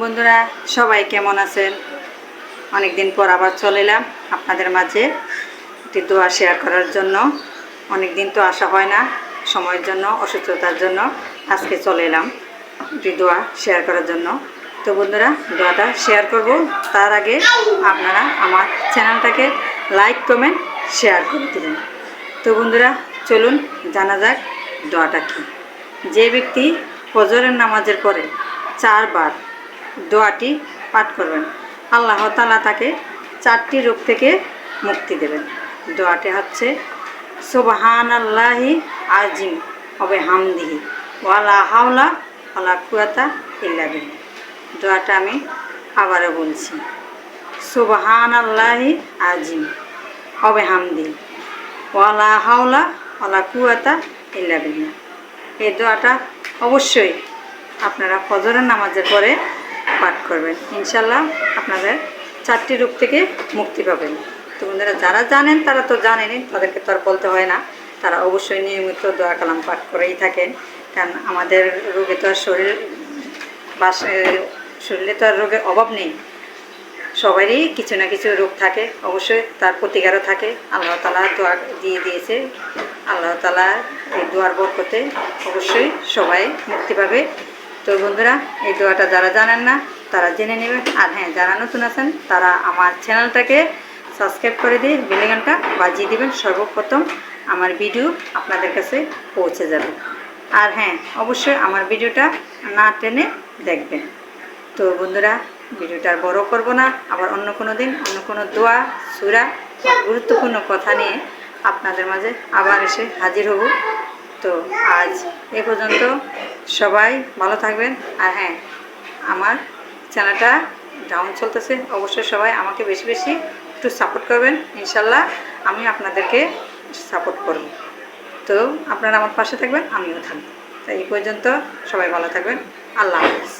বন্ধুরা, সবাই কেমন আছেন? অনেকদিন পর আবার চলে এলাম আপনাদের মাঝে একটি দোয়া শেয়ার করার জন্য। অনেক দিন তো আসা হয় না, সময়ের জন্য, অসুস্থতার জন্য আজকে চলে এলাম একটি দোয়া শেয়ার করার জন্য। তো বন্ধুরা, দোয়াটা শেয়ার করব। তার আগে আপনারা আমার চ্যানেলটাকে লাইক, কমেন্ট, শেয়ার করে দেবেন। তো বন্ধুরা, চলুন জানা যাক দোয়াটা কী। যে ব্যক্তি ফজরের নামাজের পরে চারবার দোয়াটি পাঠ করবেন। আল্লাহ তালা তাকে চারটি রোগ থেকে মুক্তি দেবেন। দোয়াটি হচ্ছে সুবহান আল্লাহি আজিম হবে হামদিহি ওয়ালা হাওলা ওয়ালা কুয়াতা ইল্লা বিল্লাহ। দোয়াটা আমি আবারও বলছি সুবহান আল্লাহি আজিম হবে হামদি ওয়ালা হাওলা ওয়ালা কুয়াতা ইল্লা বিল্লাহ। এই দোয়াটা অবশ্যই আপনারা ফজরের নামাজের পরে পাঠ করবেন। ইনশাল্লাহ আপনাদের চারটি রূপ থেকে মুক্তি পাবেন। তো বন্ধুরা, যারা জানেন, তারা তো জানেনই, তাদেরকে তো আর বলতে হয় না। তারা অবশ্যই নিয়মিত দোয়া কালাম পাঠ করেই থাকেন। কারণ আমাদের রোগে তো আর শরীর, বাস শরীরে তো আর রোগের অভাব নেই। সবারই কিছু না কিছু রোগ থাকে। অবশ্যই তার প্রতিকারও থাকে। আল্লাহ তালা দোয়া দিয়ে দিয়েছে। আল্লাহ তালা এই দোয়ার বরকতে অবশ্যই সবাই মুক্তি পাবে। তো বন্ধুরা, এই দোয়াটা যারা জানেন না, তারা জেনে নেবেন। আর হ্যাঁ যারা নতুন আছেন, তারা আমার চ্যানেলটাকে সাবস্ক্রাইব করে দিয়ে বেলিগানটা বাজিয়ে দিবেন। সর্বপ্রথম আমার ভিডিও আপনাদের কাছে পৌঁছে যাবে। আর হ্যাঁ অবশ্যই আমার ভিডিওটা না টেনে দেখবেন। তো বন্ধুরা, ভিডিওটা আর বড় করব না। আবার অন্য কোনো দিন, অন্য কোনো দোয়া, সুরা গুরুত্বপূর্ণ কথা নিয়ে আপনাদের মাঝে আবার এসে হাজির হব। তো আজ এ পর্যন্ত সবাই ভালো থাকবেন। আর হ্যাঁ আমার চ্যানেলটা ডাউন চলতেছে। অবশ্যই সবাই আমাকে বেশি বেশি একটু সাপোর্ট করবেন। ইনশাল্লাহ আমি আপনাদেরকে সাপোর্ট করব। তো আপনারা আমার পাশে থাকবেন, আমিও থাকব। তাই এই পর্যন্ত সবাই ভালো থাকবেন। আল্লাহ হাফিজ।